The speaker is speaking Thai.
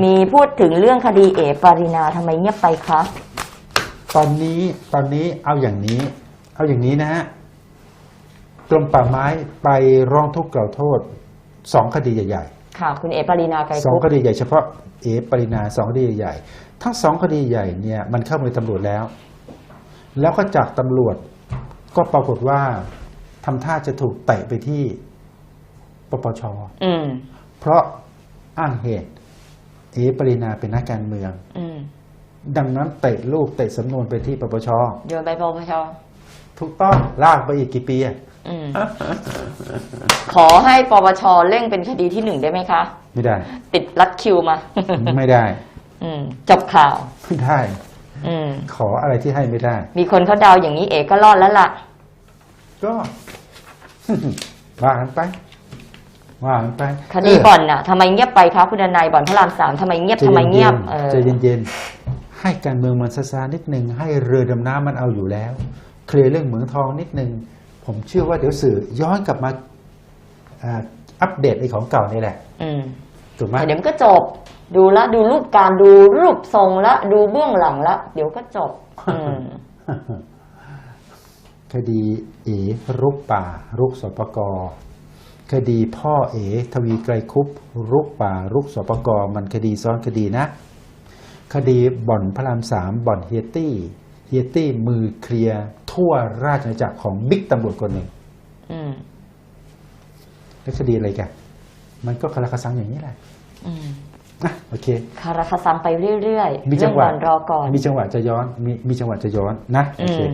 มีพูดถึงเรื่องคดีเอ๋ปารินาทำไมเงียบไปคะตอนนี้ตอนนี้เอาอย่างนี้ เอาอย่างนี้นะฮะกรมป่าไม้ไปร้องทุกข์กล่าวโทษสองคดีใหญ่ค่ะ คุณเอ๋ปารินาไกรๆสองคุปคดีใหญ่เฉพาะเอปรินาสองคดีใหญ่ๆทั้งสองคดีใหญ่เนี่ยมันเข้ามือตำรวจแล้ว แล้วก็จากตำรวจก็ปรากฏว่าทำท่าจะถูกเตะไปที่ปปช อืม เพราะอ้างเหตุ เอปรินาเป็นนักการเมืองอืมดังนั้นเตะลูกเตะสำนวนไปที่ปปชโยนไปปปชถูกต้องลากไปอีกกี่ปีอะอืมขอให้ปปชเร่งเป็นคดีที่หนึ่งได้ไหมคะ ไม่ได้ ติดรัดคิวมา ไม่ได้อืมจบข่าวไม่ได้อืมขออะไรที่ให้ไม่ได้ มีคนเขาเดาอย่างนี้เอ๋ก็รอดแล้วล่ะ ก็ว่ากันไป ว่ากันไปคดีบ่อนน่ะทำไมเงียบไปคะคุณดนายบ่อนพระรามสามทำไมเงียบใจทำไมเงียบๆเออใจเย็นๆให้การเมืองมันซาซานิดนึงให้เรือดำน้ำมันเอาอยู่แล้ว เคลียร์เรื่องเหมืองทองนิดนึงผมเชื่อว่าเดี๋ยวสื่อย้อนกลับมาอ่าอัปเดตไอ้ของเก่านี่แหละอืมถูกไหมแต่เดี๋ยวมันก็จบ ดูละดูรูปการดูรูปทรงละดูเบื้องหลังละเดี๋ยวก็จบอืมคดีเอรุกป่า รุกสปก คดีพ่อเอทวีไกรคุปรุกป่ารุกสปกมันคดีซ้อนคดีนะ คดีบ่อนพระรามสามบ่อนเฮียตี้เฮียตี้มือเคลียร์ทั่วราชอาณาจักรของบิ๊กตำรวจคนหนึ่งอืมแล้วคดีอะไรกันมันก็คาราคาซังอย่างนี้แหละอืมอะโอเคคาราคาซังไปเรื่อยๆมีจัเรื่องงหวะก่อนรอก่อน มีจังหวะจะย้อน มีมีจังหวะจะย้อนนะโออืเคม